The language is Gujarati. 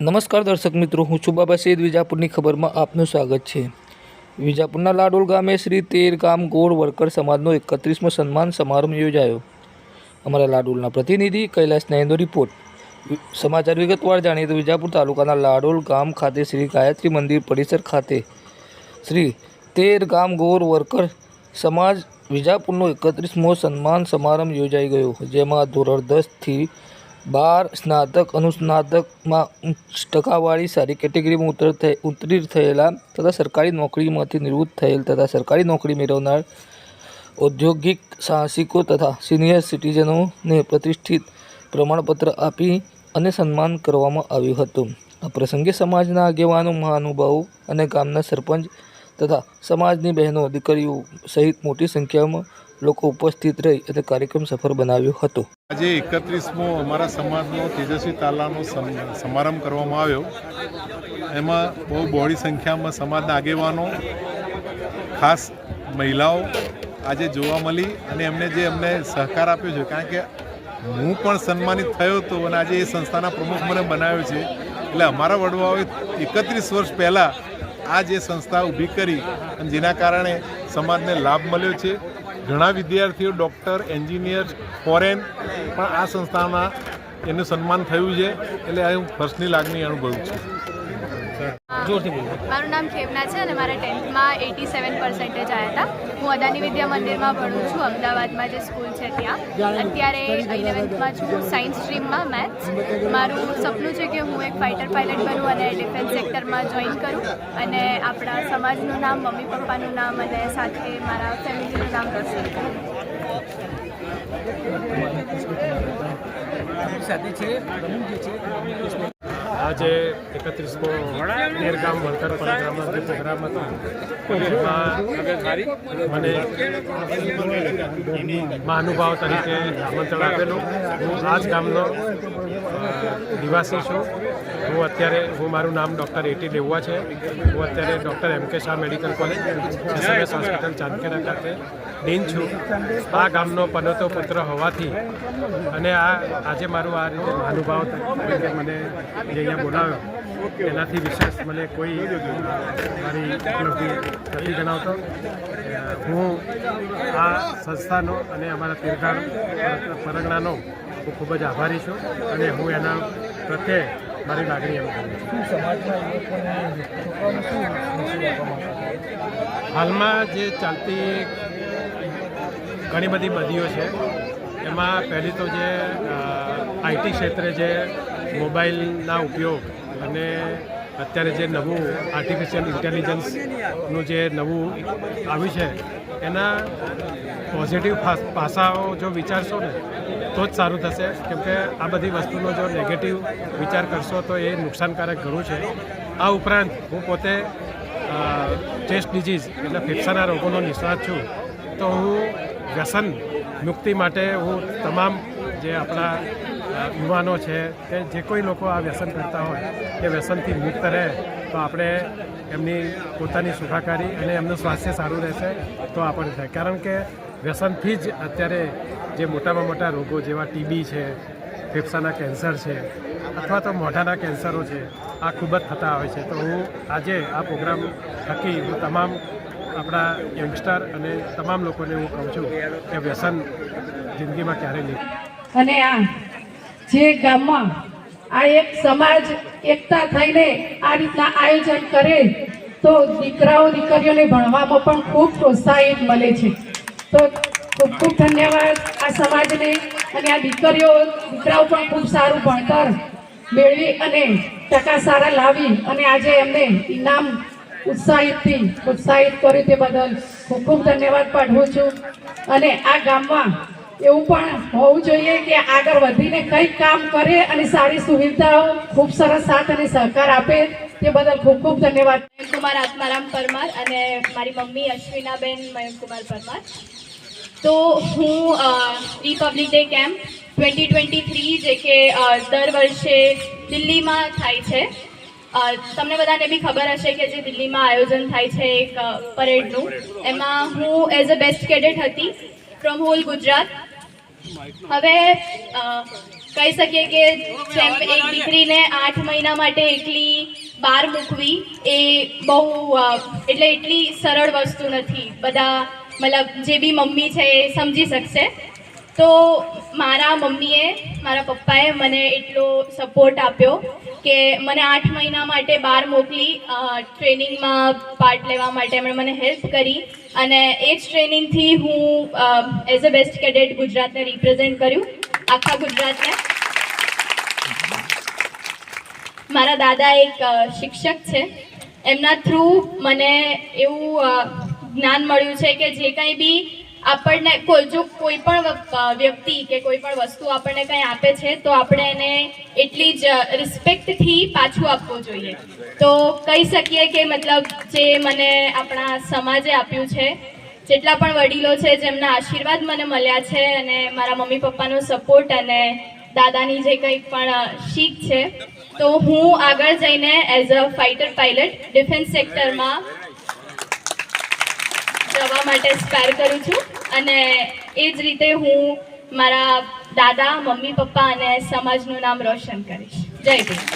નમસ્કાર દર્શક મિત્રો, હું છું બાબા સૈદ. વિજાપુરની ખબરમાં આપનું સ્વાગત છે. વિજાપુરના લાડોલ ગામે શ્રી તેર ગામ ગોળ વર્કર સમાજનો એકત્રીસમો સન્માન સમારંભ યોજાયો. અમારા લાડોલના પ્રતિનિધિ કૈલાસ નાયનો રિપોર્ટ. સમાચાર વિગતવાર જાણીએ તો વિજાપુર તાલુકાના લાડોલ ગામ ખાતે શ્રી ગાયત્રી મંદિર પરિસર ખાતે શ્રી તેર ગામ ગોર વર્કર સમાજ વિજાપુરનો એકત્રીસમો સન્માન સમારંભ યોજાઈ ગયો, જેમાં ધોરણ દસથી બાર સ્નાતક, અનુસ્નાતકમાં ઉચ્ચ ટકાવાળી સારી કેટેગરીમાં ઉત્તર થયે, ઉત્તીર્ણ થયેલા તથા સરકારી નોકરીમાંથી નિવૃત્ત થયેલ તથા સરકારી નોકરી મેળવનાર ઔદ્યોગિક સાહસિકો તથા સિનિયર સિટીઝનોને પ્રતિષ્ઠિત પ્રમાણપત્ર આપી અને સન્માન કરવામાં આવ્યું હતું. આ પ્રસંગે સમાજના આગેવાનો, મહાનુભાવો અને ગામના સરપંચ તથા સમાજની બહેનો દીકરીઓ સહિત મોટી સંખ્યામાં લોકો ઉપસ્થિત રહી અને કાર્યક્રમ સફળ બનાવ્યો હતો. આજે એકત્રીસમો અમારા સમાજનો તેજસ્વી તાલાનો સમ- સમારંભ કરવામાં આવ્યો. એમાં બહુ બહોળી સંખ્યામાં સમાજના આગેવાનો, ખાસ મહિલાઓ આજે જોવા મળી અને એમને જે અમને સહકાર આપ્યો છે. કારણ કે હું પણ સન્માનિત થયો હતો અને આજે એ સંસ્થાના પ્રમુખ મને બનાવ્યો છે. એટલે અમારા વડવાઓએ એકત્રીસ વર્ષ પહેલાં આ જે સંસ્થા ઊભી કરી અને જેના કારણે સમાજને લાભ મળ્યો છે. ઘણા વિદ્યાર્થીઓ ડૉક્ટર, એન્જિનિયર, ફોરેન પણ આ સંસ્થામાં એનું સન્માન થયું છે. એટલે હું ફર્સ્ટની લાગણી અનુભવું છું. મારું નામ ખેમના છે અને મારા ટેન્થમાં એટી સેવન પર્સન્ટેજ આવ્યા હતા. હું અદાની વિદ્યા મંદિરમાં ભણું છું અમદાવાદમાં જે સ્કૂલ છે ત્યાં. અત્યારે ઇલેવન્થમાં છું સાયન્સ સ્ટ્રીમમાં મેથ્સ મારું સપનું છે કે હું એક ફાઇટર પાયલટ બનું અને ડિફેન્સ સેક્ટરમાં જોઈન કરું અને આપણા સમાજનું નામ મમ્મી પપ્પાનું નામ અને સાથે મારા ફેમિલીનું નામ રોશન કરું. આજે એકત્રીસમો નેરગામ વળતર પરિક્રમા જે પ્રોગ્રામ હતો મને મહાનુભાવ તરીકે આમંત્રણ આપેલું. હું આ જ ગામનો નિવાસી છું. હું અત્યારે, હું મારું નામ ડૉક્ટર એટી લેવા છે. હું અત્યારે doctor M K Shah medical college hospital Chandkheda ખાતે ડીન છું. આ ગામનો પનોતો પુત્ર હોવાથી અને આ, આજે મારું આ રીતે મહાનુભાવ મને જે અહીંયા બોલાવ્યો. એનાથી વિશેષ મને કોઈ મારી ઉપલબ્ધિ નથી જણાવતો. હું આ સંસ્થાનો અને અમારા તીર્થાળ પરગણાનો હું ખૂબ જ આભારી છું અને હું એના પ્રત્યે મારી લાગણી કરું છું. હાલમાં જે ચાલતી ઘણી બધી બદીઓ છે, એમાં પહેલી તો જે આઈટી ક્ષેત્રે જે મોબાઈલના ઉપયોગ અને અત્યારે જે નવું આર્ટિફિશિયલ ઇન્ટેલિજન્સનું જે નવું આવ્યું છે, એના પોઝિટિવ પાસાઓ જો વિચારશો ને, તો જ સારું થશે. કેમકે આ બધી વસ્તુનો જો નેગેટિવ વિચાર કરશો તો એ નુકસાનકારક ઘણું છે. આ ઉપરાંત હું પોતે ચેસ્ટ ડિઝીઝ એટલે ફેફસાના રોગોનો નિષ્ણાત છું. તો હું વ્યસન મુક્તિ માટે હું તમામ જે આપણા યુવાનો છે કે જે કોઈ લોકો આ વ્યસન કરતા હોય, એ વ્યસનથી મુક્ત રહે, તો આપણે એમની પોતાની સુખાકારી અને એમનું સ્વાસ્થ્ય સારું રહેશે તો આપણને થાય. કારણ કે વ્યસનથી જ અત્યારે જે મોટામાં મોટા રોગો જેવા ટીબી છે, ફેફસાના કેન્સર છે, અથવા તો મોઢાના કેન્સરો છે, આ ખૂબ જ થતા હોય છે. તો હું આજે આ પ્રોગ્રામ થકી હું તમામ આપણા યંગસ્ટર અને તમામ લોકોને હું કહું છું કે વ્યસન જિંદગીમાં ક્યારેય નહીં. અને આ જે ગામમાં આ એક સમાજ એકતા થઈને આ રીતના આયોજન કરે, તો દીકરાઓ, દીકરીઓને ભણવામાં પણ ખૂબ પ્રોત્સાહિત મળે છે. તો ખૂબ ખૂબ ધન્યવાદ આ સમાજને અને આ દીકરીઓ, દીકરાઓ પણ ખૂબ સારું ભણતર મેળવી અને ટકા સારા લાવી અને આજે એમને ઇનામ ઉત્સાહિતથી ઉત્સાહિત કર્યું તે બદલ ખૂબ ખૂબ ધન્યવાદ પાઠવું છું. અને આ ગામમાં એવું પણ હોવું જોઈએ કે આગળ વધીને કંઈક કામ કરે અને સારી સુવિધાઓ ખૂબ સરસ સાથ અને સહકાર આપે. તે બદલ ખૂબ ખૂબ ધન્યવાદ. મયંકુમાર આત્મારામ પરમાર અને મારી મમ્મી અશ્વિનાબેન મયંકુમાર પરમાર. તો હું Republic Day camp twenty twenty three જે કે દર વર્ષે દિલ્હીમાં થાય છે. તમને બધાને બી ખબર હશે કે જે દિલ્હીમાં આયોજન થાય છે એક પરેડનું. એમાં હું એઝ અ બેસ્ટ કેડેટ હતી. From whole Gujarat. હવે કહી શકીએ કે જેમ એક દીકરીને આઠ મહિના માટે એટલી બહાર મૂકવી એ બહુ એટલે એટલી સરળ વસ્તુ નથી. બધા, મતલબ જે બી મમ્મી છે એ સમજી શકશે. તો મારા મમ્મીએ, મારા પપ્પાએ મને એટલો સપોર્ટ આપ્યો. કે મને આઠ મહિના માટે બહાર મોકલી ટ્રેનિંગમાં પાર્ટ લેવા માટે એમણે મને હેલ્પ કરી અને એ જ ટ્રેનિંગથી હું એઝ અ બેસ્ટ કેડેટ ગુજરાતને રિપ્રેઝેન્ટ કર્યું, આખા ગુજરાતને. મારા દાદા એક શિક્ષક છે. એમના થ્રુ મને એવું જ્ઞાન મળ્યું છે કે જે કંઈ બી આપણને કોઈ જો કોઈ પણ વ્યક્તિ કે કોઈ પણ વસ્તુ આપણને કંઈ આપે છે, તો આપણે એને એટલી જ રિસ્પેક્ટથી પાછું આપવું જોઈએ. તો કહી શકીએ કે મતલબ જે મને આપણા સમાજે આપ્યું છે, જેટલા પણ વડીલો છે જેમના આશીર્વાદ મને મળ્યા છે અને મારા મમ્મી પપ્પાનો સપોર્ટ અને દાદાની જે કંઈ પણ શીખ છે, તો હું આગળ જઈને as a fighter pilot defence સેક્ટરમાં જવા માટે સ્પેર કરું છું. અને એ જ રીતે હું મારા દાદા, મમ્મી, પપ્પા અને સમાજનું નામ રોશન કરીશ. જય ભીમ.